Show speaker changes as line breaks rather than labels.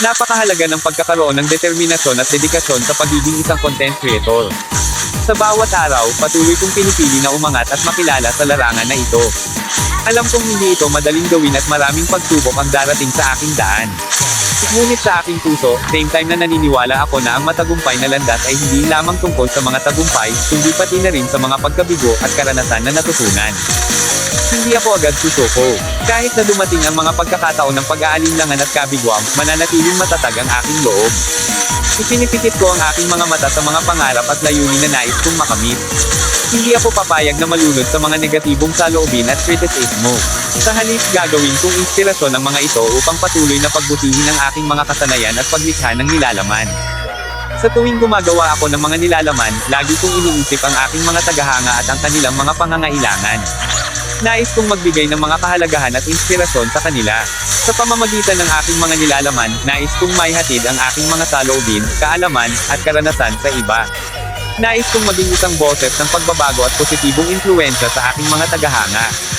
Napakahalaga ng pagkakaroon ng determinasyon at dedikasyon sa pagiging isang content creator. Sa bawat araw, patuloy kong pinipili na umangat at makilala sa larangan na ito. Alam kong hindi ito madaling gawin at maraming pagsubok ang darating sa aking daan. Ngunit sa aking puso, same time na naniniwala ako na ang matagumpay na landas ay hindi lamang tungkol sa mga tagumpay, kundi pati na rin sa mga pagkabigo at karanasan na natutunan. Hindi ako agad susuko. Kahit na dumating ang mga pagkakataon ng pag-aalinlangan at kabigwang, mananatiling matatag ang aking loob. Ipinipikit ko ang aking mga mata sa mga pangarap at layunin na nais kong makamit. Hindi ako papayag na malunod sa mga negatibong saloobin at kritisismo. Sa halip gagawin kong inspirasyon ang mga ito upang patuloy na pagbutihin ang aking mga kasanayan at paglikha ng nilalaman. Sa tuwing gumagawa ako ng mga nilalaman, lagi kong iniisip ang aking mga tagahanga at ang kanilang mga pangangailangan. Nais kong magbigay ng mga kahalagahan at inspirasyon sa kanila. Sa pamamagitan ng aking mga nilalaman, nais kong maihatid ang aking mga saloobin, kaalaman, at karanasan sa iba. Nais kong maging isang boses ng pagbabago at positibong impluensya sa aking mga tagahanga.